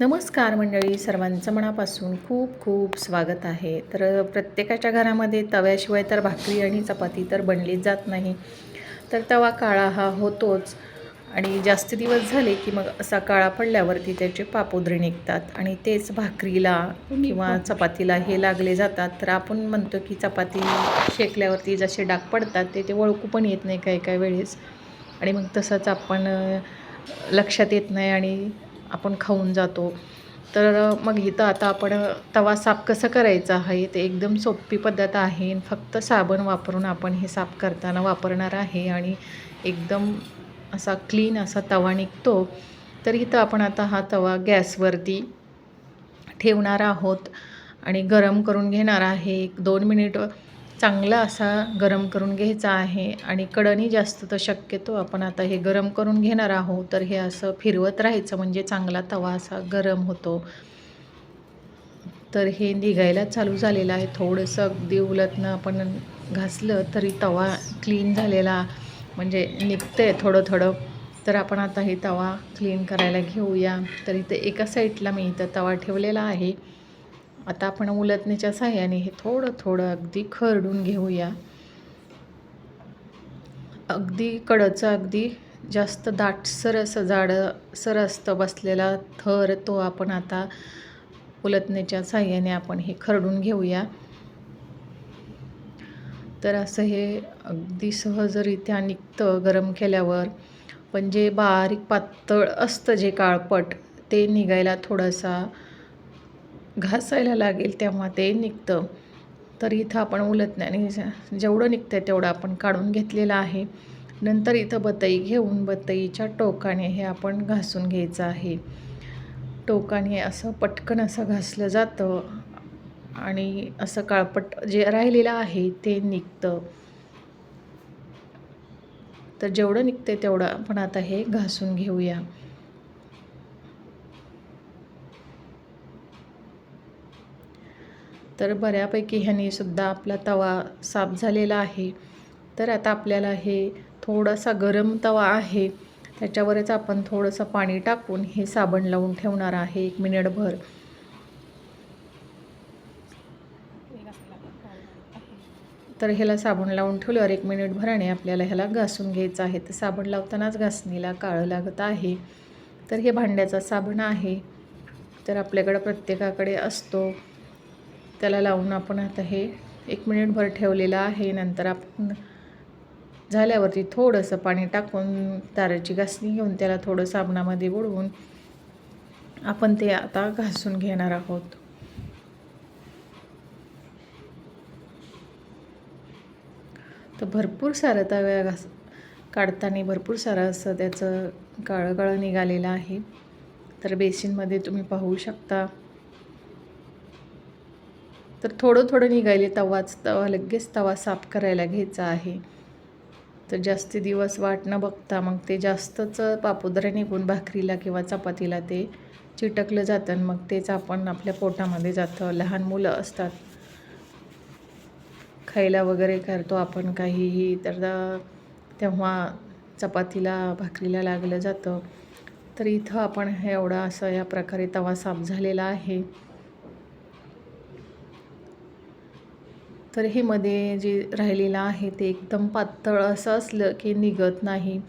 नमस्कार मंडळी सर्वांचं मनापासून खूप खूप स्वागत आहे. तर प्रत्येकाच्या घरामध्ये तव्याशिवाय तर भाकरी आणि चपाती तर बनलीच जात नाही. तर तवा काळा हा होतोच आणि जास्त दिवस झाले की मग असा काळा पडल्यावरती त्याचे पापोद्रे निघतात आणि तेच भाकरीला किंवा चपातीला हे लागले जातात. तर आपण म्हणतो की चपाती शेकल्यावरती जसे डाग पडतात ते ते ओळखू पण येत नाही काही काही वेळेस. आणि मग तसंच आपण लक्षात येत नाही आणि आपण खाऊन जातो. तर मग इथं आता आपण तवा साफ कसं करायचा आहे? ते एकदम सोपी पद्धत आहे फक्त साबण वापरून आपण हे साफ करताना वापरणार आहे आणि एकदम असा क्लीन असा तवा निघतो. तर इथं आपण आता हा तवा गॅसवरती ठेवणार आहोत आणि गरम करून घेणार आहे. एक दोन मिनिट चांगला असा गरम करून घ्यायचा आहे आणि कडणी जास्त तर शक्यतो आपण आता हे गरम करून घेणार आहोत तर हे असं फिरवत राहायचं म्हणजे चांगला तवा असा गरम होतो. तर हे निघायला चालू झालेलं आहे. थोडंसं अगदी उलटनं आपण घासलं तरी तवा क्लीन झालेला म्हणजे निघतं आहे थोडं थोडं. तर आपण आता हे तवा क्लीन करायला घेऊया. तर इथे एका साईडला मी इथं तवा ठेवलेला आहे. आता आपण उलटणीच्या साह्याने हे थोडं थोडं अगदी खरडून घेऊया. अगदी कडचं अगदी जास्त दाटसर असं जाडसर असतं बसलेला थर तो आपण आता उलटणीच्या साह्याने आपण हे खरडून घेऊया. तर असं हे अगदी सहजरित्या निघतं गरम केल्यावर. पण जे बारीक पातळ असतं जे काळपट ते निघायला थोडासा घासायला लागेल तेव्हा ते निघतं. तर इथं आपण उलटण्याने जेवढं निघतं तेवढं आपण काढून घेतलेलं आहे. नंतर इथं बतई घेऊन बतईच्या टोकाने हे आपण घासून घ्यायचं आहे. टोकाने असं पटकन असं घासलं जातं आणि असं काळपट जे राहिलेलं आहे ते निघतं. तर जेवढं निघते तेवढं आपण आता हे घासून घेऊया. तर बऱ्यापैकी ह्याने सुद्धा आपला तवा साफ झालेला आहे. तर आता आपल्याला हे थोडासा गरम तवा आहे. त्याच्यावरच आपण थोडंसं पाणी टाकून हे साबण लावून ठेवणार आहे एक मिनिटभर. तर ह्याला साबण लावून ठेवल्यावर एक मिनिटभराने आपल्याला ह्याला घासून घ्यायचं आहे. तर साबण लावतानाच घासणीला काळं लागत आहे. तर हे भांड्याचा साबण आहे. तर आपल्याकडं प्रत्येकाकडे असतो. त्याला लावून आपण आता हे एक मिनिटभर ठेवलेलं आहे. नंतर आपण झाल्यावरती थोडंसं पाणी टाकून ताराची घासणी घेऊन त्याला थोडं साबणामध्ये बुडवून आपण ते आता घासून घेणार आहोत. तर भरपूर सारं तव्या घास काढताना भरपूर सारं असं त्याचं काळं काळं निघालेलं आहे. तर बेसिनमध्ये तुम्ही पाहू शकता. तर थोडं थोडं निघायले तवाच तवा लगेच तवा साफ करायला घ्यायचा आहे. तर जास्ती दिवस वाट न बघता मग ते जास्तच पापुद्रा निघून भाकरीला किंवा चपातीला ते चिटकलं जातं आणि मग तेच आपण आपल्या पोटामध्ये जातं. लहान मुलं असतात. खायला वगैरे करतो आपण काहीही तर तेव्हा चपातीला भाकरीला लागलं जातं. तर इथं आपण हे एवढा असं या प्रकारे तवा साफ झालेला आहे. तर हे मध्ये जे राहिलेलं आहे ते एकदम पातळ असं असलं की निघत नाही.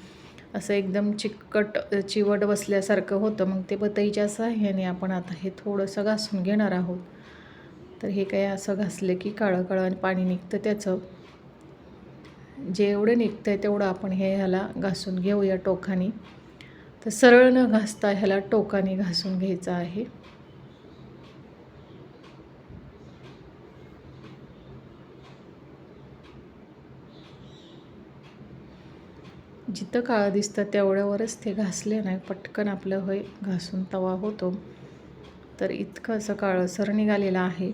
असं एकदम चिकट चिवट बसल्यासारखं होतं. मग ते बतईच्या साह्याने आपण आता हे थोडंसं घासून घेणार आहोत. तर हे काय असं घासलं की काळं काळं पाणी निघतं त्याचं. जेवढं निघतं आहे तेवढं आपण हे ह्याला घासून घेऊया टोकाने. तर सरळ न घासता ह्याला टोकाने घासून घ्यायचं आहे. जिथं काळं दिसतं तेवढ्यावरच ते घासले नाही. पटकन आपलं होय घासून तवा होतो. तर इतकं असं काळसर निघालेलं आहे.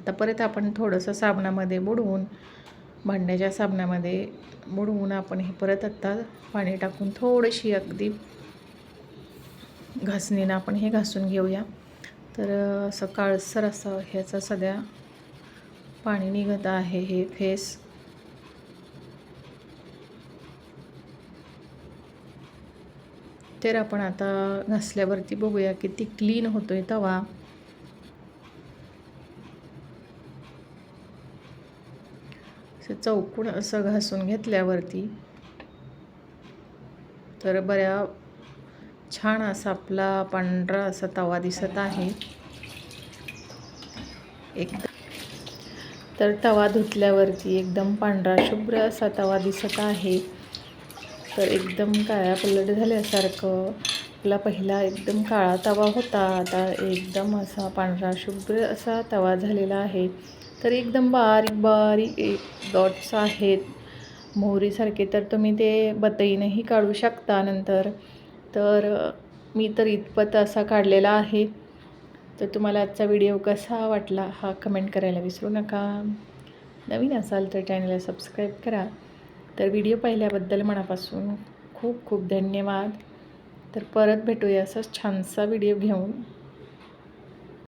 आता परत आपण थोडंसं साबणामध्ये बुडवून भांड्याच्या साबणामध्ये बुडवून आपण हे परत आत्ता पाणी टाकून थोडीशी अगदी घासणीनं आपण हे घासून घेऊया. तर असं काळसर असं ह्याचं सध्या पाणी निघत आहे हे फेस. तर आपण आता घासल्यावरती बघूया किती क्लीन होतो आहे तवा. असं चौकून असं घासून घेतल्यावरती तर बऱ्या छान असा आपला पांढरा असा तवा दिसत आहे. एकदम तर तवा धुतल्यावरती एकदम पांढरा शुभ्र असा तवा दिसत आहे. तर एकदम काळ्या पलट झाल्यासारखं. आपला पहिला एकदम काळा तवा होता. आता एकदम असा पांढरा शुभ्र असा तवा झालेला आहे. तर एकदम बारीक बारीक एक डॉट्स आहेत. मोहरीसारखे तर तुम्ही ते बतईनंही काढू शकता नंतर. तर मी तर इतपत असा काढलेला आहे. तर तुम्हाला आजचा व्हिडिओ कसा वाटला हा कमेंट करायला विसरू नका. नवीन असाल तर चॅनलला सबस्क्राईब करा. तर व्हिडिओ पाहिल्याबद्दल मनापासून खूप खूप धन्यवाद. तर परत भेटूया असंच छानसा व्हिडिओ घेऊन.